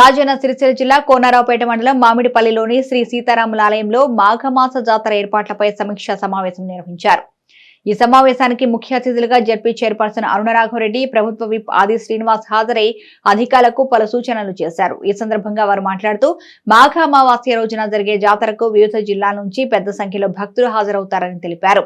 రాజన్న సిరిసిల్ల జిల్లా కోనారావుపేట మండలం మామిడిపల్లిలోని శ్రీ సీతారాముల ఆలయంలో మాఘమాస జాతర ఏర్పాట్లపై సమీక్షా సమావేశం నిర్వహించారు. ఈ సమావేశానికి ముఖ్య అతిథులుగా జడ్పీ చైర్పర్సన్ అరుణరాఘవరెడ్డి ప్రభుత్వ విప్ ఆది శ్రీనివాస్ హాజరై అధికారులకు పలు సూచనలు చేశారు. ఈ సందర్భంగా వారు మాట్లాడుతూ మాఘ అమావాస్య రోజున జరిగే జాతరకు వివిధ జిల్లాల నుంచి పెద్ద సంఖ్యలో భక్తులు హాజరవుతారని తెలిపారు.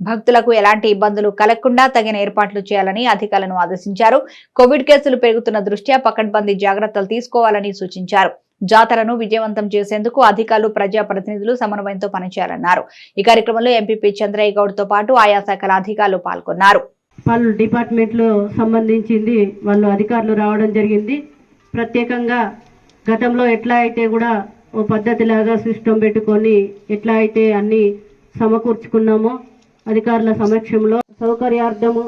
భక్తులకు ఎలాంటి ఇబ్బందులు కలగకుండా తగిన ఏర్పాట్లు చేయాలని అధికారులను ఆదేశించారు. కోవిడ్ కేసులు పెరుగుతున్న దృష్ట్యా పకడ్బందీ జాగ్రత్తలు తీసుకోవాలని సూచించారు. జాతరను విజయవంతం చేసేందుకు అధికారులు ప్రజాప్రతినిధులు సమన్వయంతో పనిచేయాలన్నారు. ఈ కార్యక్రమంలో ఎంపీపీ చంద్రయ్య గౌడ్తో పాటు ఆయా శాఖల అధికారులు పాల్గొన్నారు. వాళ్ళు డిపార్ట్మెంట్లో సంబంధించింది వాళ్ళు అధికారులు రావడం జరిగింది. ప్రత్యేకంగా గతంలో ఎట్లా అయితే కూడా ఓ పద్ధతిలాగా సిస్టమ్ పెట్టుకొని ఎట్లా అయితే అన్ని సమకూర్చుకున్నామో అధికారుల సమక్షంలో సౌకర్యార్థము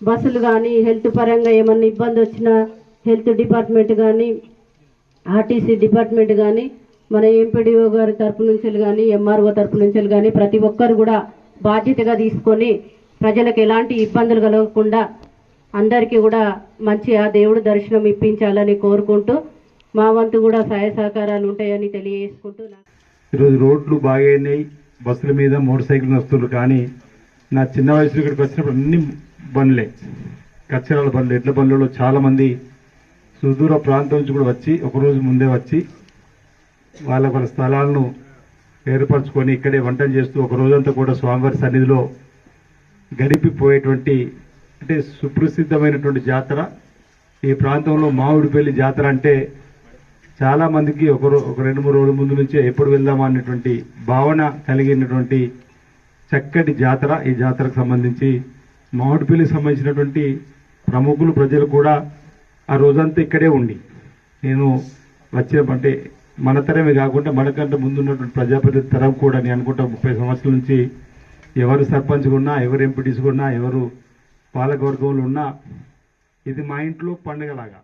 బస్సులు కానీ హెల్త్ పరంగా ఏమన్నా ఇబ్బంది వచ్చినా హెల్త్ డిపార్ట్మెంట్ కానీ ఆర్టీసీ డిపార్ట్మెంట్ కానీ మన ఎంపీడీఓ గారి తరపు నుంచి కానీ ఎంఆర్ఓ తరపు నుంచి కానీ ప్రతి ఒక్కరు కూడా బాధ్యతగా తీసుకొని ప్రజలకు ఎలాంటి ఇబ్బందులు కలగకుండా అందరికీ కూడా మంచి ఆ దేవుడు దర్శనం ఇప్పించాలని కోరుకుంటూ మా వంతు కూడా సహాయ సహకారాలు ఉంటాయని తెలియజేసుకుంటూ ఈరోజు రోడ్లు బాగైనాయి బస్సుల మీద మోటార్ సైకిల్ వస్తువులు కానీ నా చిన్న వయసులో ఇక్కడికి వచ్చినప్పుడు అన్ని బండ్లే. కచ్చరాల బండ్లు ఎడ్ల బండ్లలో చాలామంది సుదూర ప్రాంతం నుంచి కూడా వచ్చి ఒకరోజు ముందే వచ్చి వాళ్ళ వాళ్ళ స్థలాలను ఏర్పరచుకొని ఇక్కడే వంటలు చేస్తూ ఒక రోజంతా కూడా స్వామివారి సన్నిధిలో గడిపిపోయేటువంటి అంటే సుప్రసిద్ధమైనటువంటి జాతర. ఈ ప్రాంతంలో మామిడిపల్లి జాతర అంటే చాలామందికి ఒక ఒక రెండు మూడు రోజుల ముందు నుంచే ఎప్పుడు వెళ్దామా అనేటువంటి భావన కలిగినటువంటి చక్కటి జాతర. ఈ జాతరకు సంబంధించి మామిడిపల్లికి సంబంధించినటువంటి ప్రముఖులు ప్రజలు కూడా ఆ రోజంతా ఇక్కడే ఉండి. నేను వచ్చిన మన తరమే కాకుండా మనకంటే ముందున్నటువంటి ప్రజాప్రతినిధి తరం కూడా నేను అనుకుంటా ముప్పై సంవత్సరాల నుంచి ఎవరు సర్పంచ్గా ఉన్నా ఎవరు ఎంపీటీస్గా ఉన్నా ఎవరు పాలకవర్గంలో ఉన్నా ఇది మా ఇంట్లో పండగలాగా.